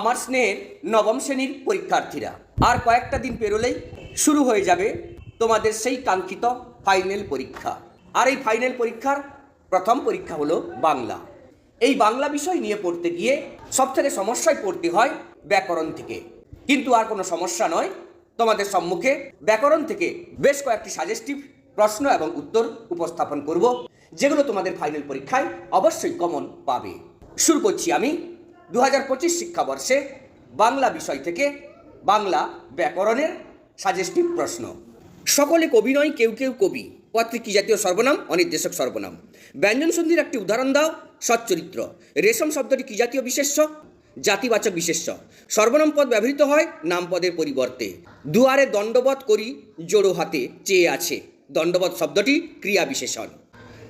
আমার স্নেহের নবম শ্রেণির পরীক্ষার্থীরা। আর কয়েকটা দিন পেরোলেই শুরু হয়ে যাবে তোমাদের সেই কাঙ্ক্ষিত ফাইনাল পরীক্ষা। আর এই ফাইনাল পরীক্ষার প্রথম পরীক্ষা হলো বাংলা। এই বাংলা বিষয় নিয়ে পড়তে গিয়ে সব থেকে সমস্যায় পড়তে হয় ব্যাকরণ থেকে। কিন্তু আর কোনো সমস্যা নয়, তোমাদের সম্মুখে ব্যাকরণ থেকে বেশ কয়েকটি সাজেস্টিভ প্রশ্ন এবং উত্তর উপস্থাপন করব, যেগুলো তোমাদের ফাইনাল পরীক্ষায় অবশ্যই কমন পাবে। শুরু করছি আমি দু হাজার পঁচিশ শিক্ষাবর্ষে বাংলা বিষয় থেকে বাংলা ব্যাকরণের সাজেস্টিভ প্রশ্ন। সকলে কবি নয়, কেউ কেউ কবি। পত্রে কি জাতীয় সর্বনাম? অনির্দেশক সর্বনাম। ব্যঞ্জন সন্ধির একটি উদাহরণ দাও, সচ্চরিত্র। রেশম শব্দটি কি জাতীয় বিশেষ্য? জাতিবাচক বিশেষ্য। সর্বনাম পদ ব্যবহৃত হয় নাম পদের পরিবর্তে। দুয়ারে দণ্ডবধ করি, জোড়ো হাতে চেয়ে আছে। দণ্ডবধ শব্দটি ক্রিয়া বিশেষণ।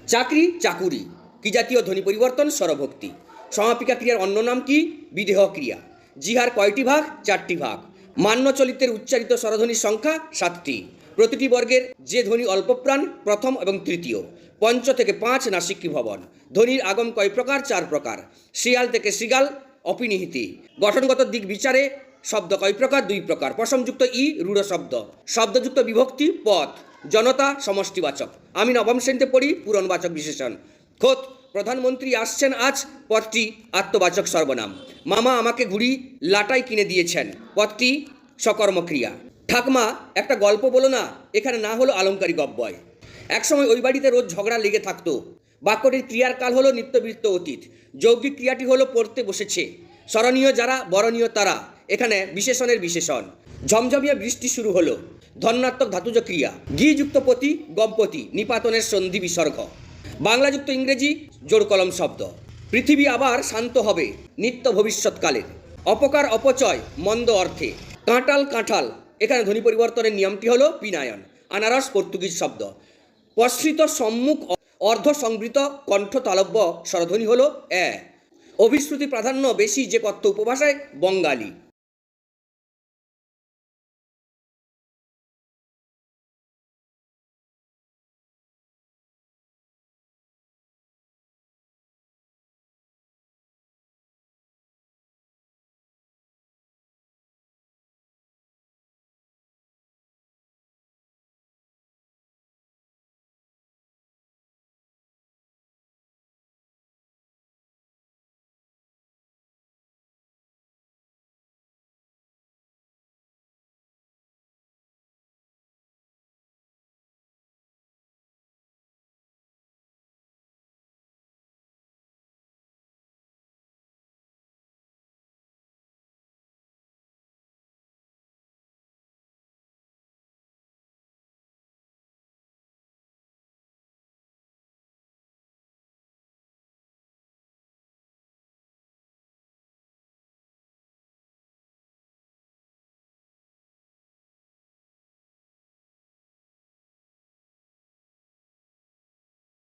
চাকরি, চাকুরি। কি জাতীয় ধ্বনি পরিবর্তন? স্বরভক্তি। সমাপিকা ক্রিয়ার অন্য নাম কি? বিদেহ ক্রিয়া জিহার কয়টি ভাগ? চারটি ভাগ। মান্য চলিতের উচ্চারিত স্বরধ্বনির সংখ্যা সাতটি। প্রতিটি বর্গের যে ধ্বনি অল্পপ্রাণ, প্রথম এবং তৃতীয়। পঞ্চ থেকে পাঁচ নাসিকী ভবন ধ্বনির আগম কয় প্রকার? চার প্রকার। শিয়াল থেকে শৃগাল, অপিনিহিতি। গঠনগত দিক বিচারে শব্দ কয় প্রকার? দুই প্রকার। পশমযুক্ত ই, রূঢ় শব্দ। শব্দযুক্ত বিভক্তি, পথ। জনতা সমষ্টিবাচক। আমি নবম শ্রেণীতে পড়ি পূরণবাচক বিশেষণ। খোদ প্রধানমন্ত্রী আসছেন আজ, পথটি আত্মবাচক সর্বনাম। মামা আমাকে ঘুড়ি, লাটাই কিনে দিয়েছেন। পদটি সকর্মক্রিয়া ঠাকমা একটা গল্প বলো না, এখানে না হলো আলঙ্কারিক অব্যয়। একসময় ওই বাড়িতে রোজ ঝগড়া লেগে থাকতো। বাক্যটির ক্রিয়ার কাল হলো নিত্যবৃত্ত অতীত। যৌগিক ক্রিয়াটি হলো পড়তে বসেছে। স্মরণীয় যারা, বরণীয় তারা। এখানে বিশেষণের বিশেষণ। ঝমঝমিয়ে বৃষ্টি শুরু হলো। ধন্যাত্মক ধাতুজ ক্রিয়া। গিযুক্ত পতি, গম্পতি, নিপাতনের সন্ধি বিসর্গ। বাংলাযুক্ত ইংরেজি জোর কলম শব্দ। পৃথিবী আবার শান্ত হবে নিত্য ভবিষ্যৎকালের। অপকার অপচয় মন্দ অর্থে। কাঁটাল কাঁঠাল। এখানে ধ্বনি পরিবর্তনের নিয়মটি হলো পিনায়ন আনারস, পর্তুগিজ শব্দ। প্রসৃত সম্মুখ অর্ধ সংবৃত কণ্ঠ তালব্য স্বরধ্বনি হলো এ। অভিশ্রুতি প্রাধান্য বেশি যে কথ্য উপভাষায় বঙ্গালী।